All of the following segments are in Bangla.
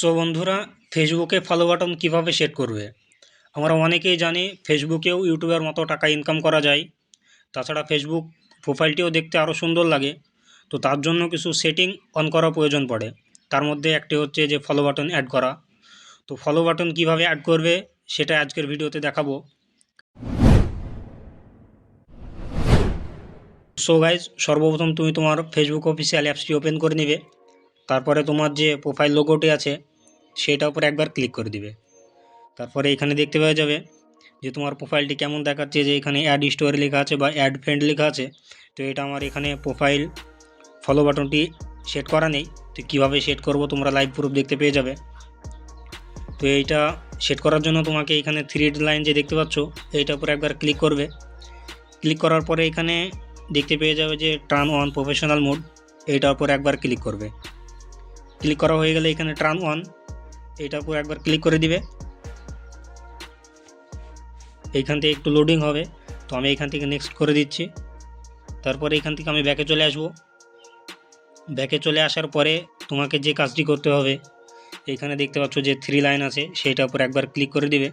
সো বন্ধুরা ফেসবুকে ফলো বাটন কীভাবে সেট করবে? আমরা অনেকেই জানি ফেসবুকেও ইউটিউবের মতো টাকা ইনকাম করা যায়। তাছাড়া ফেসবুক প্রোফাইলটিও দেখতে আরও সুন্দর লাগে। তো তার জন্য কিছু সেটিং অন করা প্রয়োজন পড়ে। তার মধ্যে একটি হচ্ছে যে ফলো বাটন অ্যাড করা। তো ফলো বাটন কীভাবে অ্যাড করবে, সেটা আজকের ভিডিওতে দেখাবো। সো গাইজ সর্বপ্রথম তুমি তোমার ফেসবুক অফিসিয়াল অ্যাপসটি ওপেন করে নেবে। তারপরে তোমার যে প্রোফাইল লোগোটি আছে সেটার উপরে একবার ক্লিক করে দিবে। তারপরে এখানে দেখতে পাওয়া যাবে যে তোমার প্রোফাইলটি কেমন দেখাচ্ছে, যে এখানে অ্যাড স্টোরি লেখা আছে বা অ্যাড ফ্রেন্ড লেখা আছে। তো এটা আমার এখানে প্রোফাইল ফলো বাটনটি সেট করা নেই। তো কীভাবে সেট করব তোমরা লাইভ প্রুফ দেখতে পেয়ে যাবে। তো এইটা সেট করার জন্য তোমাকে এখানে থ্রি লাইন যে দেখতে পাচ্ছ এইটার উপরে একবার ক্লিক করবে। ক্লিক করার পরে এখানে দেখতে পেয়ে যাবে যে টার্ন অন প্রফেশনাল মোড এইটার উপর একবার ক্লিক করবে। ক্লিক করা হয়ে গেলে এখানে টার্ন অন এইটার উপর একবার ক্লিক করে দিবে। এইখান থেকে একটু লোডিং হবে। তো আমি এখান থেকে নেক্সট করে দিচ্ছি। তারপরে এখান থেকে আমি ব্যাকে চলে আসব। ব্যাকে চলে আসার পরে তোমাকে যে কাজটি করতে হবে এখানে দেখতে পাচ্ছ যে থ্রি লাইন আছে সেইটার উপর একবার ক্লিক করে দিবে।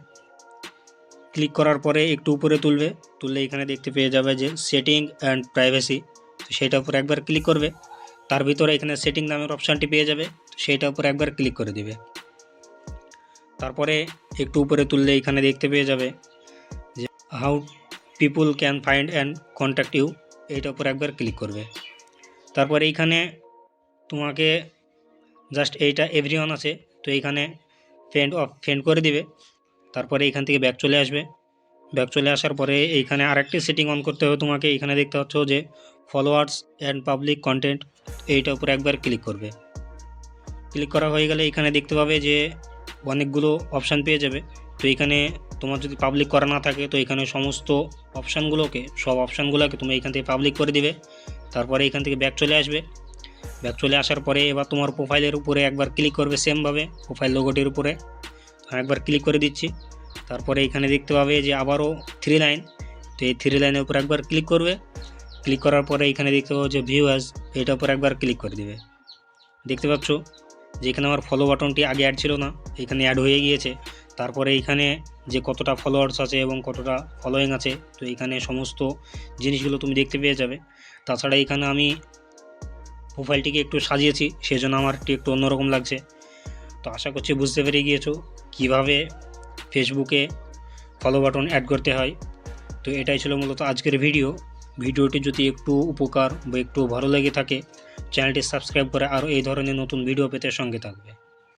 ক্লিক করার পরে একটু উপরে তুলবে। তুললে এখানে দেখতে পেয়ে যাবে যে সেটিং অ্যান্ড প্রাইভেসি তো সেইটার উপর একবার ক্লিক করবে। তার ভিতরে এখানে সেটিং নামের অপশানটি পেয়ে যাবে সেইটার উপর একবার ক্লিক করে দিবে। তারপরে একটু উপরে তুললে এখানে দেখতে পেয়ে যাবে যে how people can find and contact you এইটার উপর একবার ক্লিক করবে। তারপরে এইখানে তোমাকে জাস্ট এইটা এভরিওয়ান আছে, তো এইখানে ফ্রেন্ড অফ ফ্রেন্ড করে দিবে। তারপরে এইখান থেকে ব্যাক চলে আসবে। ব্যাক চলে আসার পরে এইখানে আরেকটি সেটিং অন করতে হবে তোমাকে। এখানে দেখতে পাচ্ছ যে ফলোয়ার্স অ্যান্ড পাবলিক কন্টেন্ট এইটার উপরে একবার ক্লিক করবে। ক্লিক করা হয়ে গেলে এখানে দেখতে পাবে যে অনেকগুলো অপশান পেয়ে যাবে। তো এখানে তোমার যদি পাবলিক করা না থাকে, তো এখানে সমস্ত অপশানগুলোকে সব অপশানগুলোকে তুমি এখান থেকে পাবলিক করে দিবে। তারপরে এখান থেকে ব্যাক চলে আসবে। ব্যাক চলে আসার পরে এবার তোমার প্রোফাইলের উপরে একবার ক্লিক করবে সেমভাবে প্রোফাইল লোগোটির উপরে। একবার ক্লিক করে দিচ্ছি। তারপরে এখানে দেখতে পাবে যে আবারও থ্রি লাইন তো এই থ্রি লাইনের উপর একবার ক্লিক করবে। ক্লিক করার পরে এখানে দেখতে পাবো যে ভিউ অ্যাজ এটার উপর একবার ক্লিক করে দেবে। দেখতে পাচ্ছ? যে এখানে আমার ফলো বাটনটি আগে অ্যাড ছিল না, এখানে অ্যাড হয়ে গিয়েছে। তারপরে এখানে যে কতটা ফলোয়ার্স আছে এবং কতটা ফলোয়িং আছে, তো এখানে সমস্ত জিনিসগুলো তুমি দেখতে পেয়ে যাবে। তাছাড়া এখানে আমি প্রোফাইলটিকে একটু সাজিয়েছি সেই জন্য আমার একটু অন্যরকম লাগছে। তো আশা করছি বুঝতে পেরে গিয়েছো কীভাবে ফেসবুকে ফলো বাটন অ্যাড করতে হয়। তো এটাই ছিল মূলত আজকের ভিডিও ভিডিওটি যদি একটু উপকার বা একটু ভালো লেগে থাকে চ্যানেলটি সাবস্ক্রাইব করে আরও এই ধরনের নতুন ভিডিও পেতে সঙ্গে থাকবে।